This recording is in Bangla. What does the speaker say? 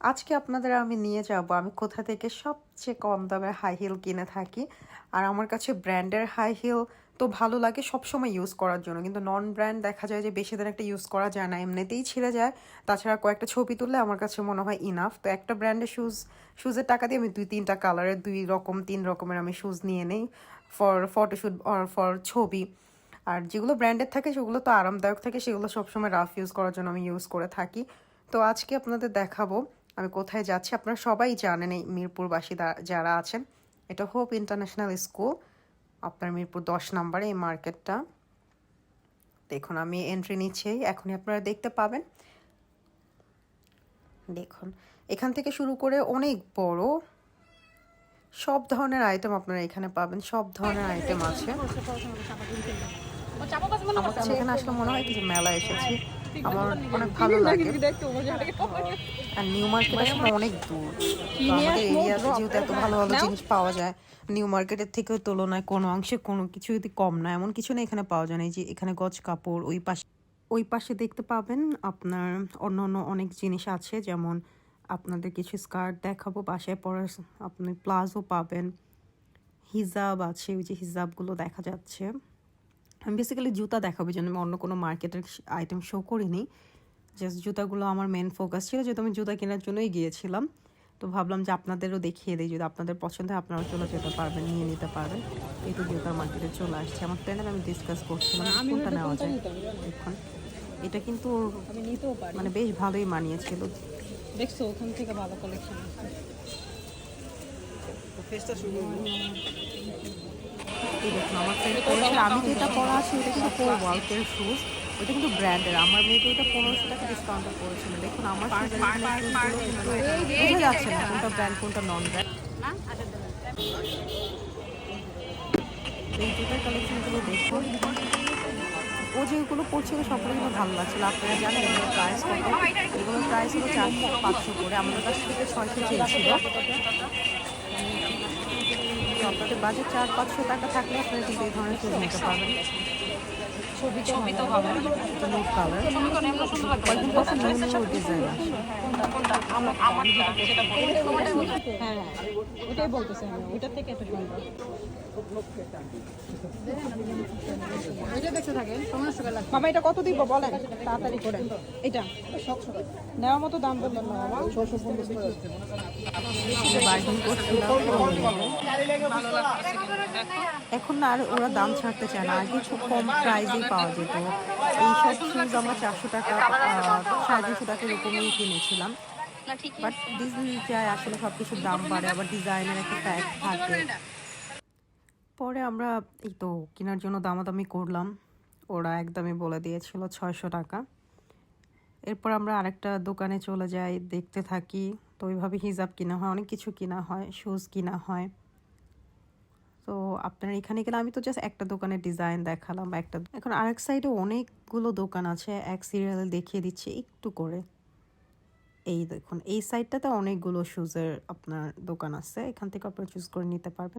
আজকে আপনাদের আমি নিয়ে যাব। আমি কোথা থেকে সবচেয়ে কম দামে হাই হিল কিনে থাকি? আর আমার কাছে ব্র্যান্ডের হাই হিল তো ভালো লাগে সবসময় ইউজ করার জন্য। কিন্তু নন ব্র্যান্ড দেখা যায় যে বেশি দিন একটা ইউজ করা যায় না, এমনিতেই ছিঁড়ে যায়। তাছাড়া কয়েকটা ছবি তুললে আমার কাছে মনে হয় ইনাফ তো একটা ব্র্যান্ডের শুজ শুজের টাকা দিয়ে আমি দুই তিনটা কালারের দুই রকম, তিন রকমের আমি শুজ নিয়ে নেই ফর ফটোশ্যুট অর ফর ছবি। আর যেগুলো ব্র্যান্ডের থাকে, সেগুলো তো আরামদায়ক থাকে, সেগুলো সবসময় রাফ ইউজ করার জন্য আমি ইউজ করে থাকি। তো আজকে আপনাদের দেখাবো আমি কোথায় যাচ্ছি আপনারা সবাই জানেন এই মিরপুরবাসী যারা আছেন। এটা হোপ ইন্টারন্যাশনাল স্কুল আপনার মিরপুর দশ নম্বরে এই মার্কেটটা। দেখুন আমি এন্ট্রি নিচ্ছি এখনই আপনারা দেখতে পাবেন। দেখুন এখান থেকে শুরু করে অনেক বড় সব ধরনের আইটেম আপনারা এখানে পাবেন সব ধরনের আইটেম আছে। আমার এখানে আসলে মনে হয় কিছু মেলা এসেছি। আমার অনেক ভালো লাগে। আর নিউ মার্কেট আসলে অনেক দূর। আমাদের এরিয়াতে যেহেতু এত ভালো ভালো জিনিস পাওয়া যায় নিউ মার্কেটের থেকে তুলনায় কোনো অংশে কোনো কিছু যদি কম না এমন কিছু না এখানে পাওয়া যায় না। যে এখানে গজ কাপড় ওই পাশে ওই পাশে দেখতে পাবেন আপনার অন্য অন্য অনেক জিনিস আছে যেমন আপনাদের কিছু স্কার্ট দেখাবো বাসায় পরার আপনি প্লাজো পাবেন। হিজাব আছে ওই যে হিজাবগুলো দেখা যাচ্ছে। আমি বেসিক্যালি জুতা দেখাবো জন্য আমি অন্য কোনো মার্কেটের আইটেম শো করিনি। জাস্ট জুতাগুলো আমার মেন ফোকাস ছিল যেহেতু আমি জুতা কেনার জন্যই গিয়েছিলাম। তো ভাবলাম যে আপনাদেরও দেখিয়ে দিই যদি আপনাদের পছন্দ হয় আপনারাও চলে যেতে পারবেন নিয়ে নিতে পারবেন। এই তো জুতার মার্কেটে চলে আসছে। আমার ফ্রেন্ডের আমি ডিসকাস করছিলাম কোনটা নেওয়া যায়। দেখুন এটা কিন্তু আমি নিতেও পারি। মানে বেশ ভালোই মানিয়েছিল। দেখছ ওখান থেকে ভালো কালেকশন আছে আমার আমি তো এটা পরা আছে এটা কিন্তু পুরো ওয়ার্কের শুজ এটা কিন্তু ব্র্যান্ডের আমার মেয়েকে এটা পনেরোশো টাকা ডিসকাউন্টে পড়েছিল দেখুন, আমার বোঝা যাচ্ছে না কোনটা ব্র্যান্ড কোনটা নন ব্র্যান্ড এই জুতার কালেকশনগুলো দেখুন। ও যেগুলো পড়ছিল সবগুলো কিন্তু ভালো লাগছিল আপনারা জানেন এগুলোর প্রাইস কত? এগুলোর প্রাইস হলো চারশো, পাঁচশো করে। আমাদের কাছ থেকে ছয়শো চেয়েছিল। তো আপনাদের বাজেট চার পাঁচশো টাকা থাকলে আপনারা কিন্তু এই ধরনের শুজ নিতে পারবেন। ছবি তো কয়েকদিন পর নিউ হ্যাঁ ওটাই বলতেছি আমি। ওইটা থেকে একটু সুন্দর। বাবা এটা কত দিব বলেন? তাড়াতাড়ি করে। এটা। নেওয়ার মতো দাম বললেন না বাবা। এখন না আর ওরা দাম ছাড়তে চায় না। আগে খুব কম প্রাইসেই পাওয়া যেত। এই সব শুজ আমরা চারশো টাকা সাড়ে তিনশো টাকা এরকমই কিনেছিলাম। বাট ডিজনি যায় আসলে সব কিছুর দাম বাড়ে, আবার ডিজাইনের একটা ট্যাগ থাকে। পরে আমরা এই তো কেনার জন্য দামাদামি করলাম। ওরা একদমই বলে দিয়েছিল ছয়শো টাকা। এরপর আমরা আরেকটা দোকানে চলে যাই, দেখতে থাকি। তো ওইভাবে হিজাব কিনা হয়, অনেক কিছু কিনা হয় শুজ কিনা হয়। তো আপনার এখানে গেলে আমি তো জাস্ট একটা দোকানের ডিজাইন দেখালাম, একটা এখন আরেক সাইডে অনেকগুলো দোকান আছে, এক সিরিয়াল দেখিয়ে দিচ্ছে একটু করে। এই দেখুন, এই সাইডটাতে অনেকগুলো শুজের আপনার দোকান আছে, এখান থেকে আপনারা চুজ করে নিতে পারবেন।